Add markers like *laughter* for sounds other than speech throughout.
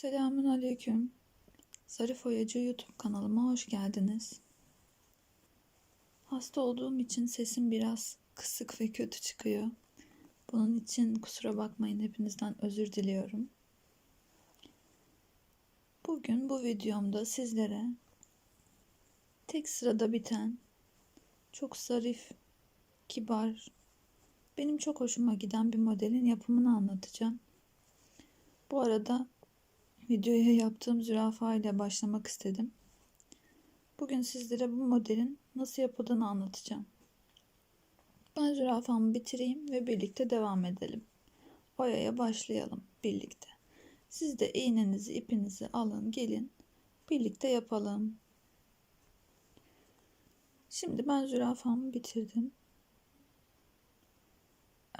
Selamun Aleyküm. Zarif Oyacı YouTube kanalıma hoş geldiniz. Hasta olduğum için sesim biraz kısık ve kötü çıkıyor. Bunun için kusura bakmayın hepinizden özür diliyorum. Bugün bu videomda sizlere tek sırada biten, çok zarif, kibar, benim çok hoşuma giden bir modelin yapımını anlatacağım. Bu arada videoya yaptığım zürafa ile başlamak istedim. Bugün sizlere bu modelin nasıl yapıldığını anlatacağım. Ben zürafamı bitireyim ve birlikte devam edelim. Oyaya başlayalım birlikte. Siz de iğnenizi, ipinizi alın, gelin. Birlikte yapalım. Şimdi ben zürafamı bitirdim.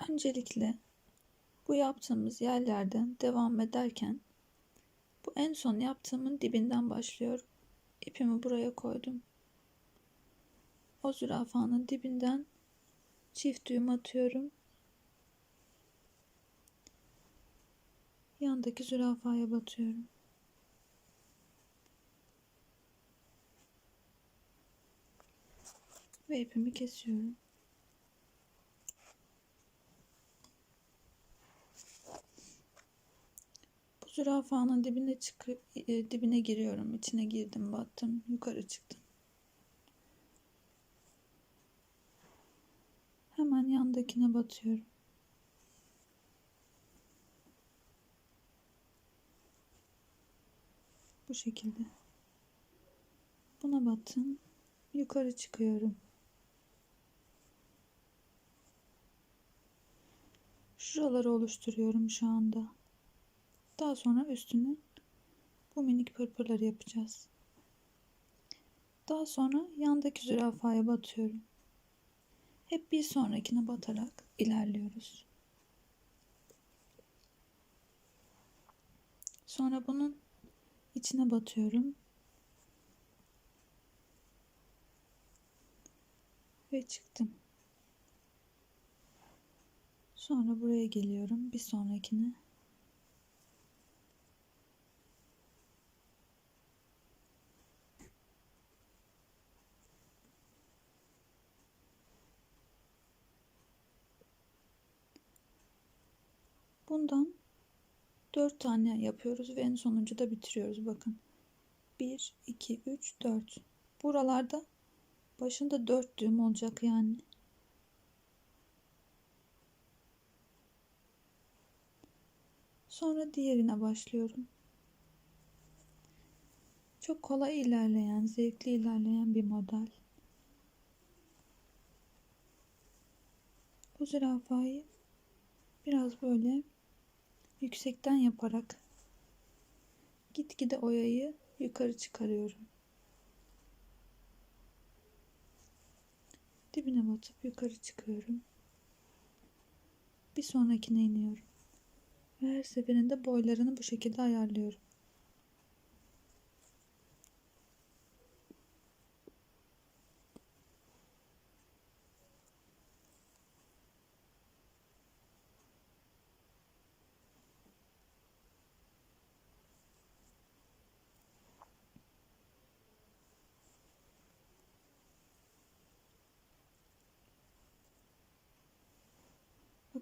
Öncelikle bu yaptığımız yerlerden devam ederken bu en son yaptığımın dibinden başlıyorum. İpimi buraya koydum. O zürafanın dibinden çift düğüm atıyorum. Yandaki zürafaya batıyorum. Ve ipimi kesiyorum. Zürafanın dibine çıkıp e, dibine giriyorum. İçine girdim, battım, yukarı çıktım. Hemen yandakine batıyorum. Bu şekilde. Buna battım. Yukarı çıkıyorum. Şuraları oluşturuyorum şu anda. Daha sonra üstüne bu minik pırpırları yapacağız. Daha sonra yandaki zürafaya batıyorum. Hep bir sonrakine batarak ilerliyoruz. Sonra bunun içine batıyorum. Ve çıktım. Sonra buraya geliyorum. Bir sonrakine Bundan 4 tane yapıyoruz ve en sonuncu da bitiriyoruz. Bakın. 1, 2, 3, 4. Buralarda başında 4 düğüm olacak yani. Sonra diğerine başlıyorum. Çok kolay ilerleyen, zevkli ilerleyen bir model. Bu zürafayı biraz böyle yüksekten yaparak gitgide oyayı yukarı çıkarıyorum. Dibine batıp yukarı çıkıyorum. Bir sonrakine iniyorum. Ve her seferinde boylarını bu şekilde ayarlıyorum.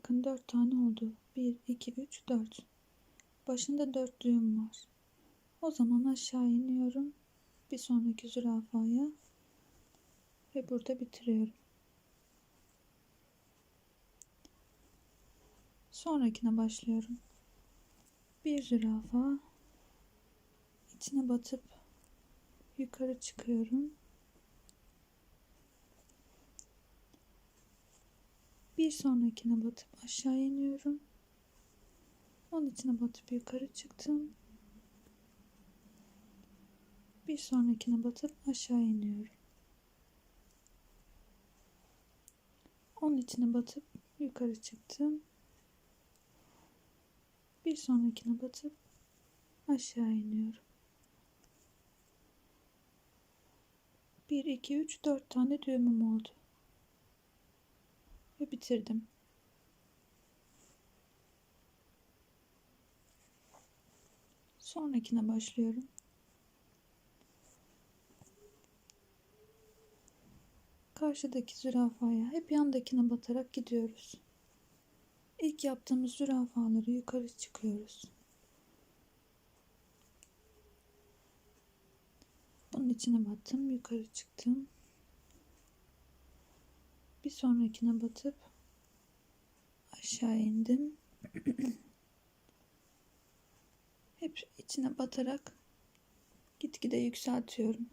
Bakın 4 tane oldu. 1, 2, 3, 4. Başında 4 düğüm var. O zaman aşağı iniyorum. Bir sonraki zürafaya ve burada bitiriyorum. Sonrakine başlıyorum. Bir zürafa içine batıp yukarı çıkıyorum. Bir sonrakine batıp aşağı iniyorum. Onun içine batıp yukarı çıktım. Bir sonrakine batıp aşağı iniyorum. Onun içine batıp yukarı çıktım. Bir sonrakine batıp aşağı iniyorum. 1, 2, 3, 4 tane düğümüm oldu bitirdim. Sonrakine başlıyorum. Karşıdaki zürafaya hep yandakine batarak gidiyoruz. İlk yaptığımız zürafaları yukarı çıkıyoruz. Bunun içine battım, yukarı çıktım. Bir sonrakine batıp aşağı indim. *clears throat* Hep içine batarak gitgide yükseltiyorum.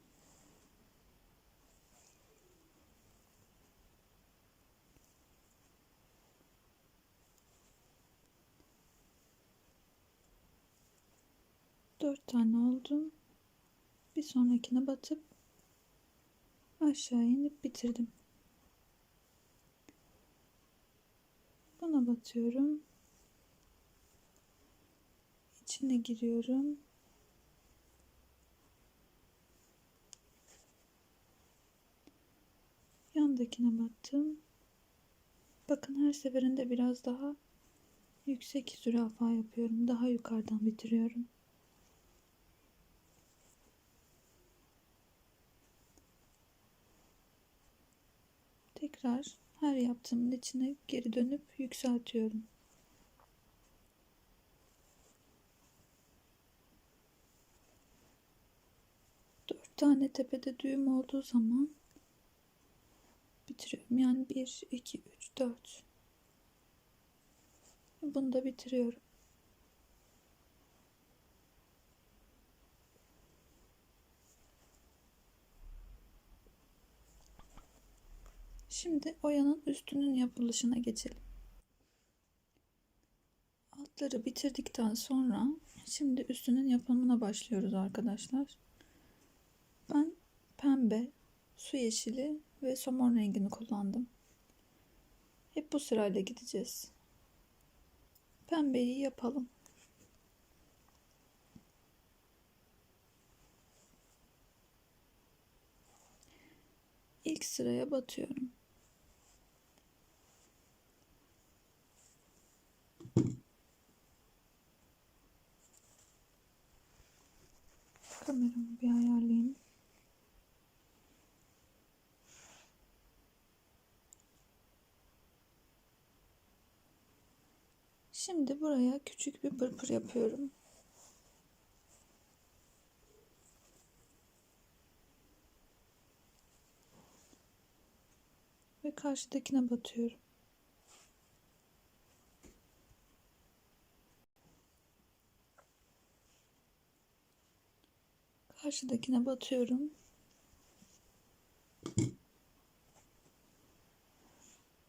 Dört tane oldum. Bir sonrakine batıp aşağı inip bitirdim. Buna batıyorum. İçine giriyorum. Yandakine battım. Bakın her seferinde biraz daha yüksek zürafa yapıyorum. Daha yukarıdan bitiriyorum. Tekrar her yaptığımın içine geri dönüp yükseltiyorum. Dört tane tepede düğüm olduğu zaman bitiriyorum. Yani 1, 2, 3, 4. Bunu da bitiriyorum. Şimdi oyanın üstünün yapılışına geçelim. Altları bitirdikten sonra şimdi üstünün yapımına başlıyoruz arkadaşlar. Ben pembe, su yeşili ve somon rengini kullandım. Hep bu sırayla gideceğiz. Pembeyi yapalım. İlk sıraya batıyorum. Şimdi buraya küçük bir pırpır yapıyorum. Ve karşıdakine batıyorum. Karşıdakine batıyorum.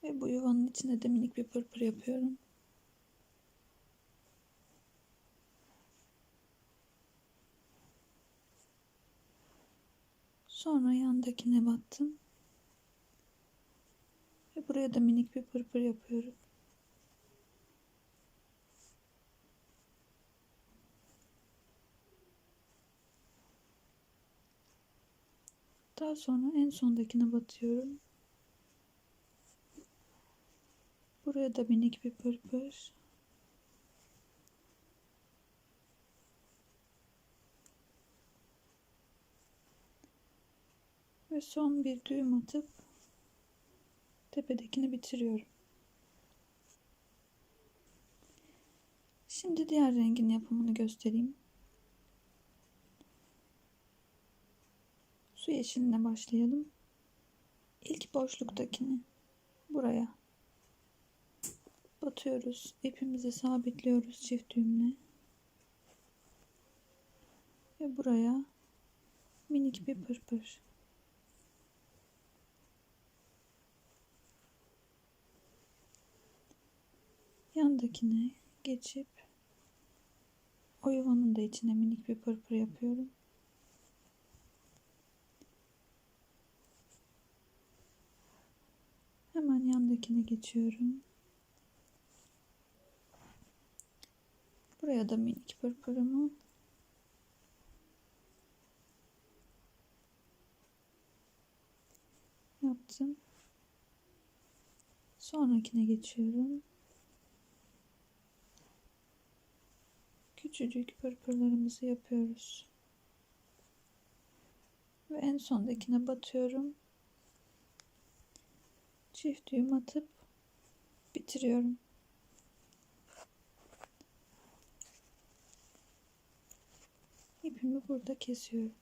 Ve bu yuvanın içine de minik bir pırpır yapıyorum. Sonra yandakine battım. Ve buraya da minik bir pırpır yapıyorum. Daha sonra en sondakine batıyorum. Buraya da minik bir pırpır. Ve son bir düğüm atıp tepedekini bitiriyorum. Şimdi diğer rengin yapımını göstereyim. Su yeşiline başlayalım. İlk boşluktakini buraya batıyoruz. İpimizi sabitliyoruz çift düğümle. Ve buraya minik bir pırpır. Yandakine geçip o yuvanın da içine minik bir pırpır yapıyorum. Hemen yandakine geçiyorum. Buraya da minik pırpırımı yaptım. Sonrakine geçiyorum. Küçücük pırpırlarımızı yapıyoruz. Ve en sondakine batıyorum. Çift düğüm atıp bitiriyorum. İpimi burada kesiyorum.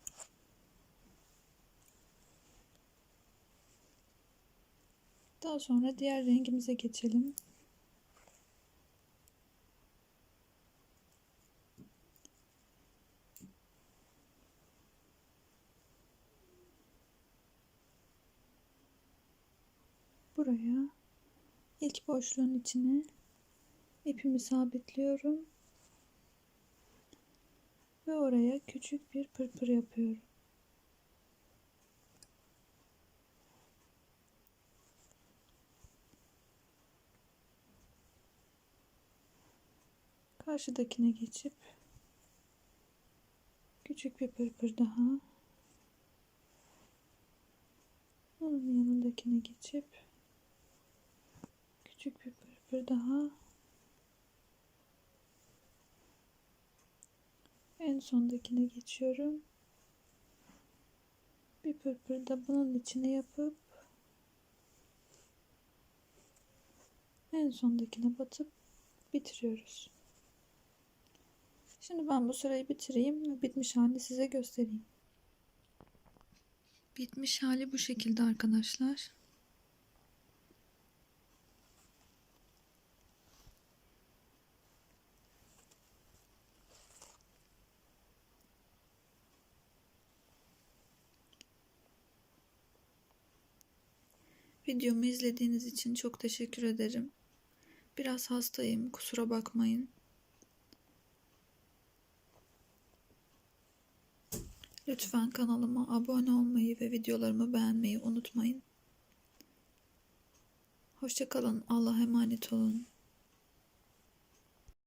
Daha sonra diğer rengimize geçelim. Buraya. İlk boşluğun içine ipimi sabitliyorum. Ve oraya küçük bir pırpır yapıyorum. Karşıdakine geçip küçük bir pırpır daha. Onun yanındakine geçip küçük bir pırpır daha en sondakine geçiyorum bir pırpır da bunun içine yapıp en sondakine batıp bitiriyoruz. Şimdi ben bu sırayı bitireyim ve bitmiş halini size göstereyim. Bitmiş hali bu şekilde arkadaşlar. Videomu izlediğiniz için çok teşekkür ederim. Biraz hastayım, kusura bakmayın. Lütfen kanalıma abone olmayı ve videolarımı beğenmeyi unutmayın. Hoşçakalın. Allah'a emanet olun.